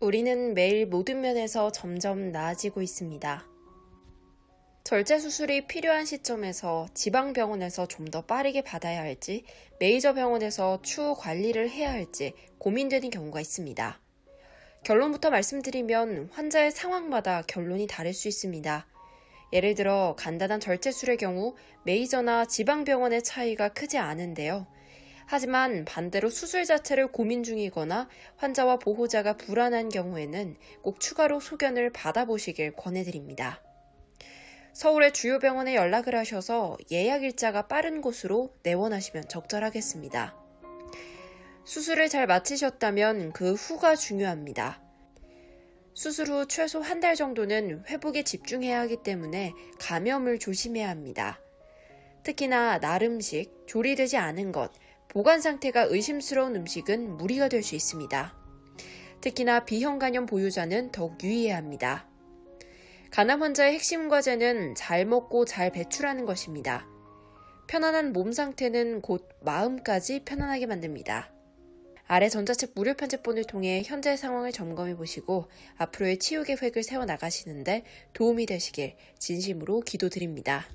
우리는 매일 모든 면에서 점점 나아지고 있습니다. 절제 수술이 필요한 시점에서 지방 병원에서 좀 더 빠르게 받아야 할지, 메이저 병원에서 추후 관리를 해야 할지 고민되는 경우가 있습니다. 결론부터 말씀드리면 환자의 상황마다 결론이 다를 수 있습니다. 예를 들어 간단한 절제술의 경우 메이저나 지방병원의 차이가 크지 않은데요. 하지만 반대로 수술 자체를 고민 중이거나 환자와 보호자가 불안한 경우에는 꼭 추가로 소견을 받아보시길 권해드립니다. 서울의 주요 병원에 연락을 하셔서 예약 일자가 빠른 곳으로 내원하시면 적절하겠습니다. 수술을 잘 마치셨다면 그 후가 중요합니다. 수술 후 최소 한 달 정도는 회복에 집중해야 하기 때문에 감염을 조심해야 합니다. 특히나 날 음식, 조리되지 않은 것, 보관 상태가 의심스러운 음식은 무리가 될 수 있습니다. 특히나 비형 간염 보유자는 더욱 유의해야 합니다. 간암 환자의 핵심 과제는 잘 먹고 잘 배출하는 것입니다. 편안한 몸 상태는 곧 마음까지 편안하게 만듭니다. 아래 전자책 무료 편집본을 통해 현재 상황을 점검해 보시고 앞으로의 치유 계획을 세워 나가시는데 도움이 되시길 진심으로 기도드립니다.